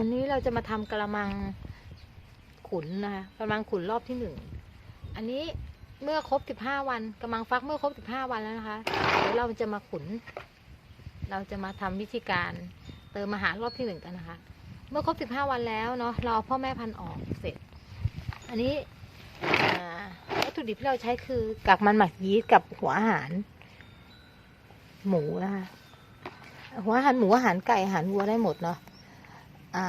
อันนี้เราจะมาทำกระมังขุนนะคะกระมังขุนรอบที่หนึ่ง อันนี้เมื่อครบสิบห้าวันกระมังฟักเมื่อครบสิบห้าวันแล้วนะคะเดี๋ยวเราจะมาขุน เราจะมาทำวิธีการเติมอาหารรอบที่หนึ่งกันนะคะ เมื่อครบสิบห้าวันแล้วเนาะเราเอพ่อแม่พันธุ์ออกเสร็จ อันนี้วัตถุดิบที่เราใช้คือกากมันหมักยีสต์กับหัวอาหาร หมูนะคะหัวอาหารหมูอาหารไก่อาหารวัวได้หมดเนาะ อ่า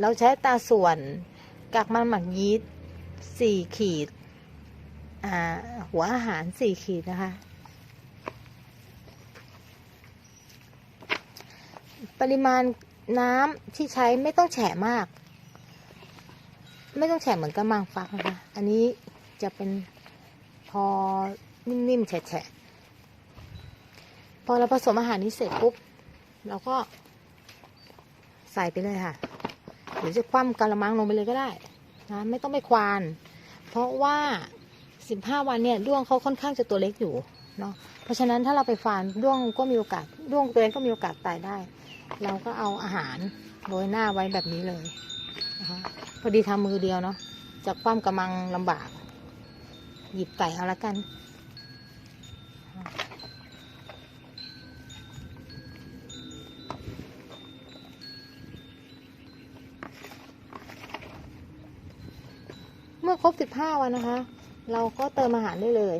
เราใช้ตาส่วนกากมันหมักยีสต์สี่ขีด อ่า หัวอาหารสี่ขีดนะคะ ปริมาณน้ำที่ใช้ไม่ต้องแฉะมาก ไม่ต้องแฉะเหมือนกระมังฟักนะคะ อันนี้จะเป็นพอนิ่มๆแฉะๆพอเราผสมอาหารนี้เสร็จปุ๊บเราก็ ใส่ไปเลยค่ะ หรือจะคว่ำกะละมังลงไปเลยก็ได้นะไม่ต้องไปควาน เพราะว่าสิบห้าวันเนี่ยด้วงเขาค่อนข้างจะตัวเล็กอยู่เนาะเพราะฉะนั้นถ้าเราไปฟานด้วงก็มีโอกาสด้วงตัวเล็กก็มีโอกาสตายได้ เราก็เอาอาหารโรยหน้าไว้แบบนี้เลยนะคะพอดีทำมือเดียวเนาะจะคว่ำกระมังลำบาก หยิบไก่เอาละกัน อครบ15วันนะคะ เราก็เติมอาหารได้เลย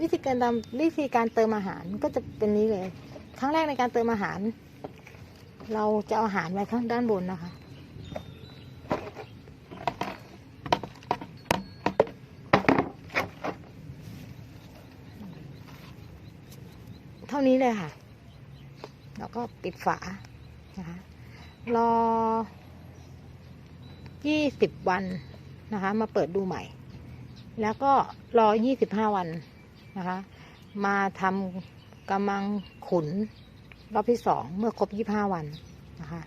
วิธีการทำวิธีการเติมอาหารก็จะเป็นนี้เลย ครั้งแรกในการเติมอาหาร เราจะเอาอาหารไว้ข้างด้านบนนะคะเท่านี้เลยค่ะ แล้วก็ปิดฝานะคะ รอ ยี่สิบวันนะคะ มาเปิดดูใหม่ แล้วก็รอยี่สิบห้าวันนะคะ มาทำกำมังขุนรอบที่สองเมื่อครบยี่ห้าวันนะคะ